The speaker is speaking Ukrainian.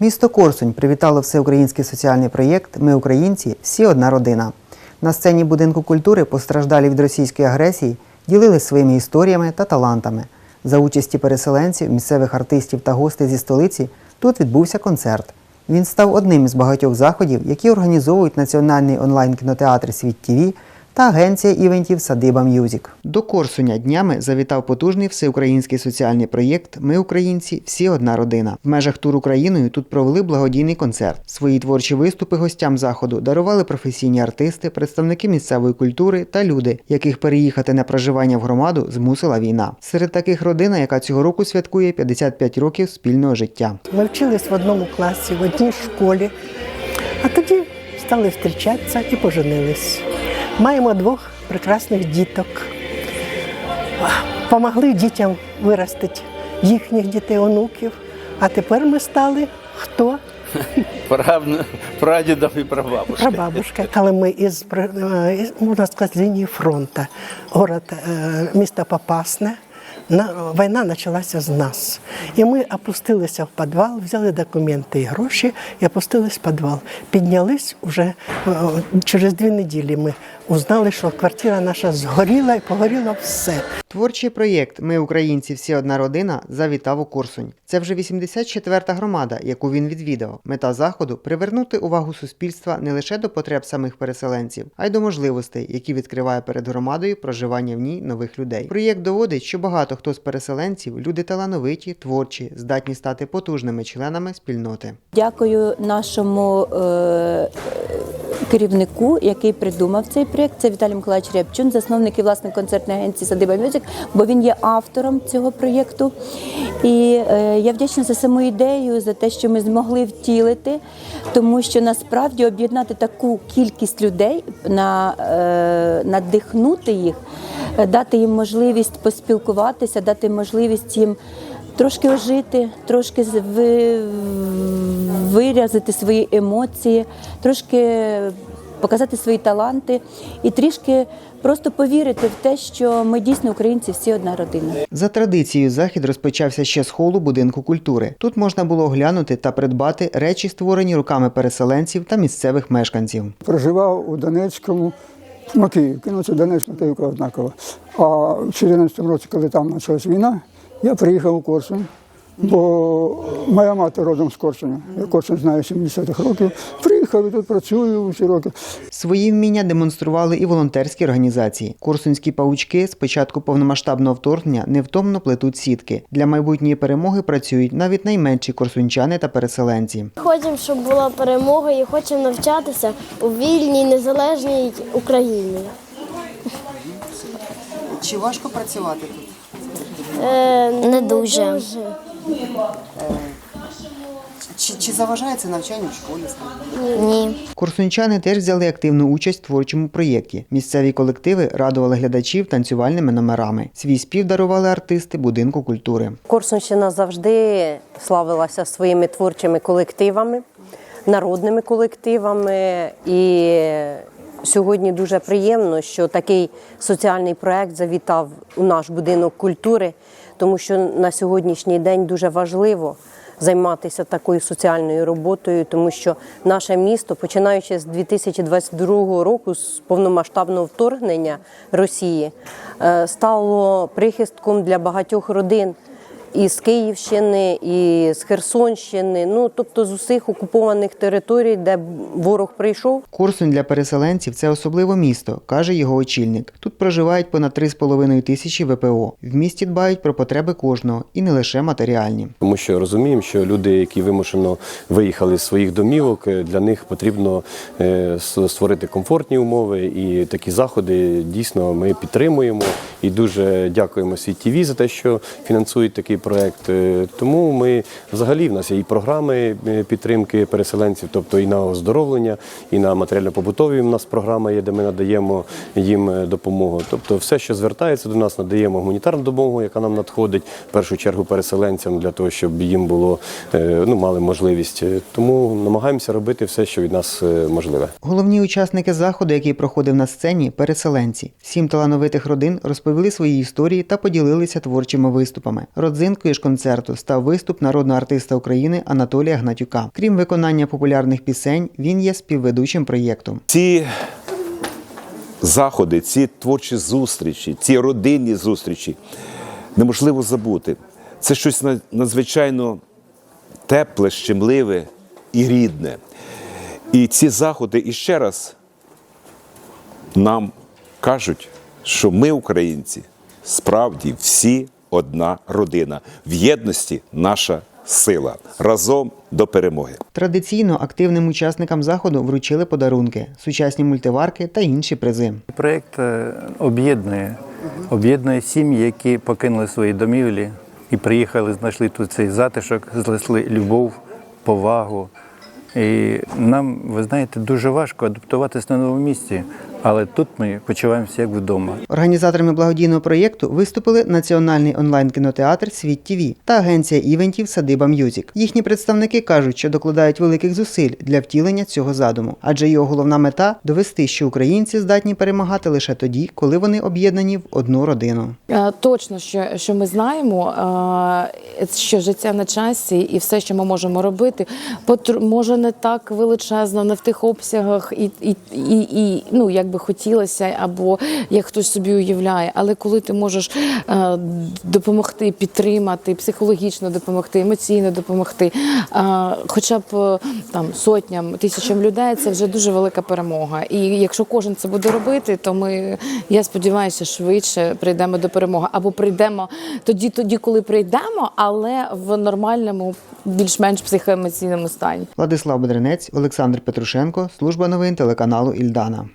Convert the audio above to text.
Місто Корсунь привітало всеукраїнський соціальний проєкт Ми українці всі одна родина. На сцені будинку культури постраждалі від російської агресії ділились своїми історіями та талантами. За участі переселенців, місцевих артистів та гостей зі столиці тут відбувся концерт. Він став одним із багатьох заходів, які організовують національний онлайн-кінотеатр Світ ТІВІ та агенція івентів Садиба М'юзік. До Корсуня днями завітав потужний всеукраїнський соціальний проєкт Ми українці всі одна родина. В межах туру Україною тут провели благодійний концерт. Свої творчі виступи гостям заходу дарували професійні артисти, представники місцевої культури та люди, яких переїхати на проживання в громаду змусила війна. Серед таких родина, яка цього року святкує 55 років спільного життя. Ми вчились в одному класі, в одній школі, а тоді стали зустрічатися і поженились. Маємо двох прекрасних діток. Помогли дітям виростити їхніх дітей, онуків. А тепер ми стали хто? Прадідов і прабабушка. Прабабушка. Але ми із, е, можна сказати, лінії фронту, город, е, місто Попасне, війна почалася з нас. І ми опустилися в підвал, взяли документи і гроші і опустились в підвал. Піднялись уже е, через дві неділі. Ми узнали, що квартира наша згоріла і погоріло все. Творчий проєкт Ми українці всі одна родина завітав у Корсунь. Це вже 84-та громада, яку він відвідав. Мета заходу привернути увагу суспільства не лише до потреб самих переселенців, а й до можливостей, які відкриває перед громадою проживання в ній нових людей. Проєкт доводить, що багато хто з переселенців люди талановиті, творчі, здатні стати потужними членами спільноти. Дякую нашому е, керівнику, який придумав цей проєкт. Це Віталій Миколаївич Рябчун, засновник і власник концертної агенції Садиба Мюзик, бо він є автором цього проєкту. І е, я вдячна за саму ідею, за те, що ми змогли втілити, тому що насправді об'єднати таку кількість людей, на, е, надихнути їх, е, дати їм можливість поспілкуватися, дати можливість їм. Трошки ожити, трошки виразити свої емоції, трошки показати свої таланти і трішки просто повірити в те, що ми дійсно українці всі одна родина. За традицією, захід розпочався ще з холу будинку культури. Тут можна було оглянути та придбати речі, створені руками переселенців та місцевих мешканців. проживав у Донецькому, Макіївці, ну це Донецьк, Макіївка однаково. А в 2014 році, коли там почалась війна, я приїхав у Корсунь, бо моя мати родом з Корсуня. Я Корсунь знаю з 70-х років. Приїхав і тут працюю усі роки. Свої вміння демонстрували і волонтерські організації. Курсунські паучки з початку повномасштабного вторгнення невтомно плетуть сітки. Для майбутньої перемоги працюють навіть найменші корсунчани та переселенці. Хочемо, щоб була перемога і хочемо навчатися у вільній незалежній Україні. Чи важко працювати тут? Е, не дуже. Чи, чи заважає це навчання в школі? Ні. Курсунчани теж взяли активну участь в творчому проєкті. Місцеві колективи радували глядачів танцювальними номерами. Свій спів дарували артисти будинку культури. Корсунщина завжди славилася своїми творчими колективами, народними колективами. І сьогодні дуже приємно, що такий соціальний проект завітав у наш будинок культури, тому що на сьогоднішній день дуже важливо. Займатися такою соціальною роботою, тому що наше місто, починаючи з 2022 року, з повномасштабного вторгнення Росії, е, стало прихистком для багатьох родин із Київщини, і з Херсонщини, ну тобто з усіх окупованих територій, де ворог прийшов. Корсунь для переселенців це особливе місто, каже його очільник. Тут проживають понад 3,5 тисячі ВПО. В місті дбають про потреби кожного і не лише матеріальні. Тому що розуміємо, що люди, які вимушено виїхали з своїх домівок, е, для них потрібно е, створити комфортні умови, і такі заходи дійсно ми підтримуємо і дуже дякуємо СІТІВІ за те, що фінансують такий проект. Е, Тому ми взагалі в нас є і програми е, підтримки переселенців, тобто і на оздоровлення, і на матеріально-побутові у нас програма є, де ми надаємо їм е, допомогу. Тобто, все, що звертається до нас, надаємо гуманітарну допомогу, яка нам надходить в першу чергу переселенцям для того, щоб їм було ну мали можливість. Тому намагаємося робити все, що від нас можливе. Головні учасники заходу, який проходив на сцені, переселенці. Сім талановитих родин розповіли свої історії та поділилися творчими виступами. Родзинкою родзинкою ж концерту став виступ народного артиста України Анатолія Гнатюка. Крім виконання популярних пісень, він є співведучим проєкту. Ці заходи, ці творчі зустрічі, ці родинні зустрічі неможливо забути. Це щось надзвичайно тепле, щемливе і рідне. І ці заходи іще раз нам кажуть, що ми, українці, справді всі одна родина. В єдності наша сила. Разом до перемоги. Традиційно активним учасникам заходу вручили подарунки, сучасні мультиварки та інші призи. Проєкт е, об'єднує, об'єднує сім'ї, які покинули свої домівлі і приїхали, знайшли тут цей затишок, знайшли любов, повагу. І нам, ви знаєте, дуже важко адаптуватися на новому місці, але тут ми почуваємося як вдома. Організаторами благодійного проєкту виступили Національний онлайн-кінотеатр Світ ТІВІ та агенція івентів Садиба М'юзік. Їхні представники кажуть, що докладають великих зусиль для втілення цього задуму, адже його головна мета довести, що українці здатні перемагати лише тоді, коли вони об'єднані в одну родину. Е, Точно, що, що ми знаємо, е, що життя на часі і все, що ми можемо робити, потр- може не так величезно, не в тих обсягах, і, і, і, і ну як би хотілося, або як хтось собі уявляє. Але коли ти можеш е, допомогти, підтримати, психологічно допомогти, емоційно допомогти, е, хоча б там сотням, тисячам людей, це вже дуже велика перемога. І якщо кожен це буде робити, то ми, я сподіваюся, швидше прийдемо до перемоги. Або прийдемо тоді, тоді, коли прийдемо, але в нормальному, більш-менш психоемоційному стані. Владислав Бедренець, Олександр Петрушенко, служба новин телеканалу Ільдана.